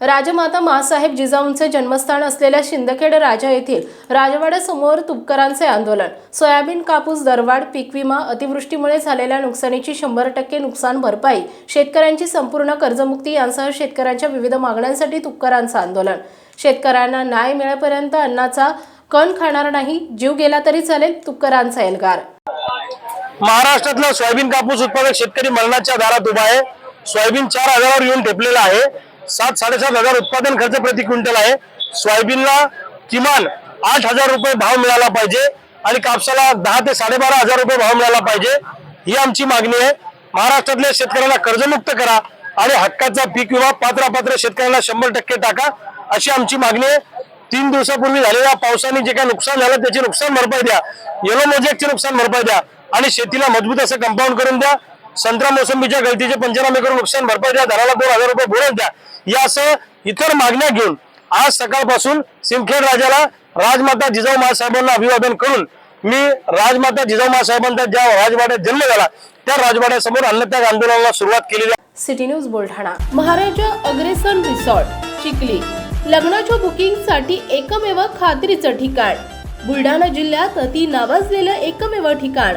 राजमाता मासाहेब जिजाऊंचे जन्मस्थान असलेल्या शिंदखेड राजा येथील राजवाड्यासमोर तुपकरांचे आंदोलन. सोयाबीन कापूस दरवाढ पीक विमा अतिवृष्टीमुळे झालेल्या नुकसानीची शंभर टक्के नुकसान भरपाई शेतकऱ्यांची संपूर्ण कर्जमुक्ती यांसह शेतकऱ्यांच्या विविध मागण्यांसाठी तुपकरांचं आंदोलन. शेतकऱ्यांना न्याय मिळेपर्यंत अन्नाचा कण खाणार नाही जीव गेला तरी चालेल तुपकरांचा एल्गार. महाराष्ट्रातला सोयाबीन कापूस उत्पादक शेतकरी मरणाच्या दारात उभा आहे. सोयाबीन चार हजारावर येऊन ठेपलेला आहे. सात साडेसात हजार उत्पादन खर्च प्रति क्विंटल आहे. सोयाबीनला किमान आठ हजार रुपये भाव मिळाला पाहिजे आणि कापसाला दहा ते साडेबारा हजार रुपये भाव मिळाला पाहिजे. ही आमची मागणी आहे. महाराष्ट्रातल्या शेतकऱ्यांना कर्जमुक्त करा आणि हक्काचा पीक विमा पात्र शेतकऱ्यांना शंभर टक्के टाका अशी आमची मागणी आहे. तीन दिवसापूर्वी झालेल्या पावसाने जे काही नुकसान झालं त्याची नुकसान भरपाई द्या. येलो मोजेकची नुकसान भरपाई द्या आणि शेतीला मजबूत असं कंपाऊंड करून द्या. संत्रा मोसंबीच्या गळतीचे पंचनामे करून नुकसान भरपाई द्या दराला दोन हजार रुपये बोनस द्या. यासह इतर मागण्या घेऊन आज सकाळपासून सिमखेड राजाला राजमाता जिजाऊ महासाहेबांना अभिवादन करून मी राजमाता जिजाऊ महासाहेबांचा ज्या राजवाड्यात जन्म झाला त्या राजवाड्यासमोर अन्नत्याग आंदोलनाला सुरुवात केलेली city news Buldhana. Maharaja Agrasen resort Chikhli. लग्नाच्या बुकिंगसाठी एकमेव खात्रीचं ठिकाण. बुलढाणा जिल्ह्यात अति नावाजलेलं एकमेव ठिकाण.